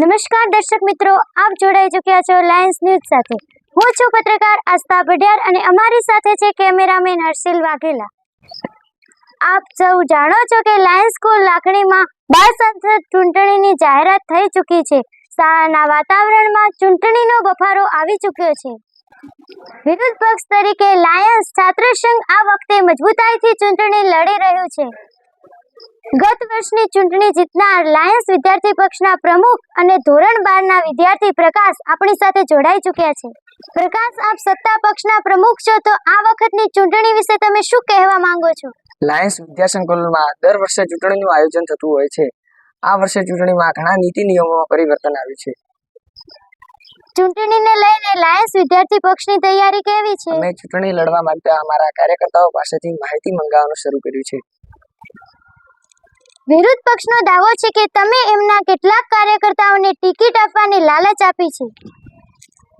નમસ્કાર દર્શક મિત્રો, આપ જોડાઈ ચૂક્યા છો લાયન્સ ન્યૂઝ સાથે. હું છું પત્રકાર આસ્થા ભડિયાર અને અમારી સાથે છે કેમેરામેન હર્ષિલ વાઘેલા. આપ સૌ જાણો છો કે લાયન્સ સ્કૂલ લાખણીમાં બાળ સંસદ ચૂંટણીની જાહેરાત થઈ ચૂકી છે. શાળાના વાતાવરણમાં ચૂંટણીનો બફારો આવી ચૂક્યો છે. વિરોધ પક્ષ તરીકે લાયન્સ છાત્ર સંઘ આ વખતે મજબૂતાઈથી ચૂંટણી લડી રહ્યું છે. ગત વર્ષની ચૂંટણી જીતનાર લાયન્સ વિદ્યાર્થી પક્ષના પ્રમુખ અને ધોરણ બારના વિદ્યાર્થી પ્રકાશ આપણી સાથે જોડાઈ ચૂક્યા છે. પ્રકાશ આપ સત્તા પક્ષના પ્રમુખ છો તો આ વખતની ચૂંટણી વિશે તમે શું કહેવા માંગો છો? લાયન્સ વિદ્યાસંકુલમાં દર વર્ષે ચૂંટણીનું આયોજન થતું હોય છે. આ વર્ષે ચૂંટણીમાં ઘણા નીતિ નિયમોમાં પરિવર્તન આવ્યું છે. ચૂંટણીને લઈને લાયન્સ વિદ્યાર્થી પક્ષની તૈયારી કેવી છે? અમે ચૂંટણી લડવા માંગતા અમારા કાર્યકર્તાઓ પાસેથી માહિતી મંગાવવાનું શરૂ કર્યું છે. વિરોધ પક્ષનો દાવો છે કે તમે એમના કેટલાક કાર્યકર્તાઓને ટિકિટ આપવાની લાલચ આપી છે.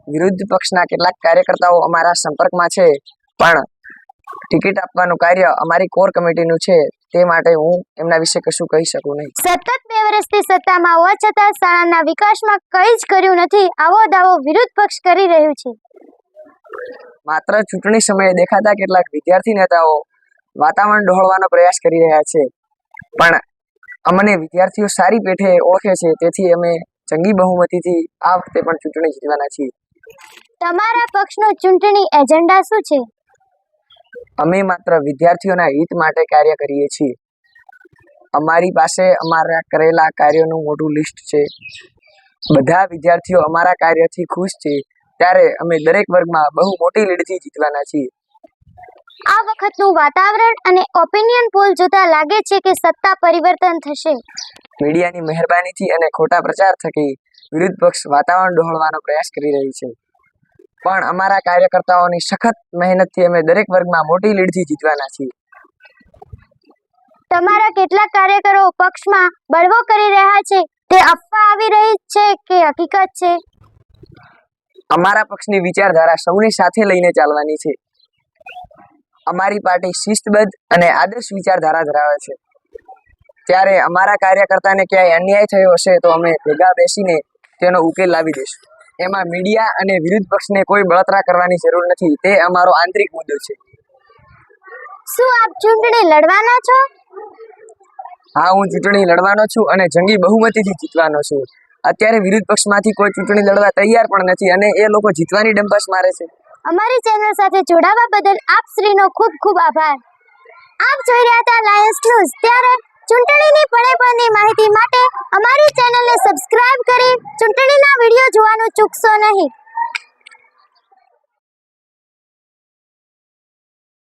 વિરુદ્ધ પક્ષના કેટલાક કાર્યકર્તાઓ અમારા સંપર્કમાં છે પણ ટિકિટ આપવાનું કાર્ય અમારી કોર કમિટીનું છે તે માટે હું એમના વિશે કશું કહી શકું નહીં. સતત બે વર્ષથી સત્તામાં હોવા છતાં શાળાના વિકાસમાં કંઈ જ કર્યું નથી આવો દાવો વિરોધ પક્ષ કરી રહ્યું છે. માત્ર ચૂંટણી સમયે દેખાતા કેટલાક વિદ્યાર્થી નેતાઓ વાતાવરણ ડહોળવાનો પ્રયાસ કરી રહ્યા છે પણ અમને વિદ્યાર્થીઓ સારી પેઠે ઓળખે છે તેથી અમે જંગી બહુમતીથી આ વખતે પણ ચૂંટણી જીતવાના છીએ. તમારા પક્ષનો ચૂંટણી એજન્ડા શું છે? અમે માત્ર વિદ્યાર્થીઓના હિત માટે કાર્ય કરીએ છીએ. અમારી પાસે અમારા કરેલા કાર્યોનું મોટું લિસ્ટ છે. બધા વિદ્યાર્થીઓ અમારા કાર્યથી ખુશ છે ત્યારે અમે દરેક વર્ગમાં બહુ મોટી લીડથી જીતવાના છીએ. આ વખતનું વાતાવરણ અને ઓપિનિયન પોલ જોતા લાગે છે કે સત્તા પરિવર્તન થશે. મીડિયાની મહેરબાનીથી અને ખોટા પ્રચાર થકી વિરુદ્ધ પક્ષ વાતાવરણ ડહોળવાનો પ્રયાસ કરી રહી છે. પણ અમારા કાર્યકર્તાઓની સખત મહેનતથી અમે દરેક વર્ગમાં મોટી લીડથી જીતવાના છીએ. તમારા કેટલાક કાર્યકરો પક્ષમાં બળવો કરી રહ્યા છે તે અફવા આવી રહી છે કે હકીકત છે? અમારા પક્ષની વિચારધારા સૌની સાથે લઈને ચાલવાની છે. અમારી પાર્ટી શિસ્તબદ્ધ અને આદર્શ વિચારધારા ધરાવે છે. ત્યારે અમારા કાર્યકર્તાને ક્યાંય અન્યાય થયો હશે તો અમે ભેગા બેસીને તેનો ઉકેલ લાવી દઈશું. એમાં મીડિયા અને વિરુદ્ધ પક્ષને કોઈ બળતરા કરવાની જરૂર નથી. તે અમારો આંતરિક મુદ્દો છે. શું આપ ચૂંટણી લડવાના છો? હા હું ચૂંટણી લડવાનો છું અને જંગી બહુમતીથી જીતવાનો છું. અત્યારે વિરુદ્ધ પક્ષમાંથી કોઈ ચૂંટણી લડવા તૈયાર પણ નથી અને એ લોકો જીતવાની ડંપાસ મારે છે. અમારી ચેનલ સાથે જોડાવા બદલ આપ શ્રીનો ખૂબ ખૂબ આભાર. આપ જોઈ રહ્યા હતા લાયન્સ ન્યૂઝ ત્યારે ચૂંટણીની પળની માહિતી માટે અમારી ચેનલને સબસ્ક્રાઇબ કરી ચૂંટણીના વીડિયો જોવાનું ચૂકશો નહીં.